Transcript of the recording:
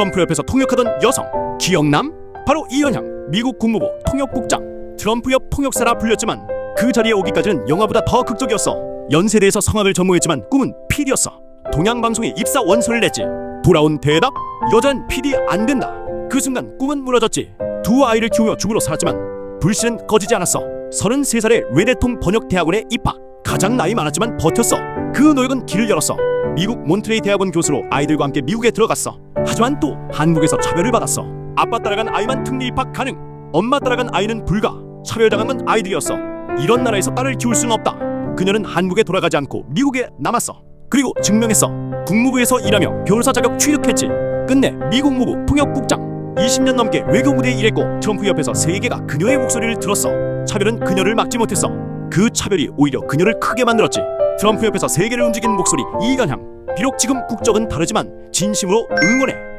트럼프 옆에서 통역하던 여성. 기억남? 바로 이현향 미국 국무부 통역국장. 트럼프 옆 통역사라 불렸지만 그 자리에 오기까지는 영화보다 더 극적이었어. 연세대에서 성악을 전무했지만 꿈은 PD였어. 동양방송에 입사 원서를 냈지. 돌아온 대답? 여잔 PD 안 된다. 그 순간 꿈은 무너졌지. 두 아이를 키우며 죽으로 살았지만 불씨는 꺼지지 않았어. 33살에 외대통 번역대학원에 입학. 가장 나이 많았지만 버텼어 그 노력은 길을 열었어 미국 몬트레이 대학원 교수로 아이들과 함께 미국에 들어갔어. 하지만 또 한국에서 차별을 받았어. 아빠 따라간 아이만 특례 입학 가능. 엄마 따라간 아이는 불가. 차별당한 건 아이들이었어. 이런 나라에서 딸을 키울 수는 없다. 그녀는 한국에 돌아가지 않고 미국에 남았어. 그리고 증명했어. 국무부에서 일하며 변호사 자격 취득했지. 끝내 미국 무부 통역국장. 20년 넘게 외교 무대에 일했고 트럼프 옆에서 세계가 그녀의 목소리를 들었어. 차별은 그녀를 막지 못했어. 그 차별이 오히려 그녀를 크게 만들었지 트럼프 옆에서 세계를 움직인 목소리 이간향. 비록 지금 국적은 다르지만 진심으로 응원해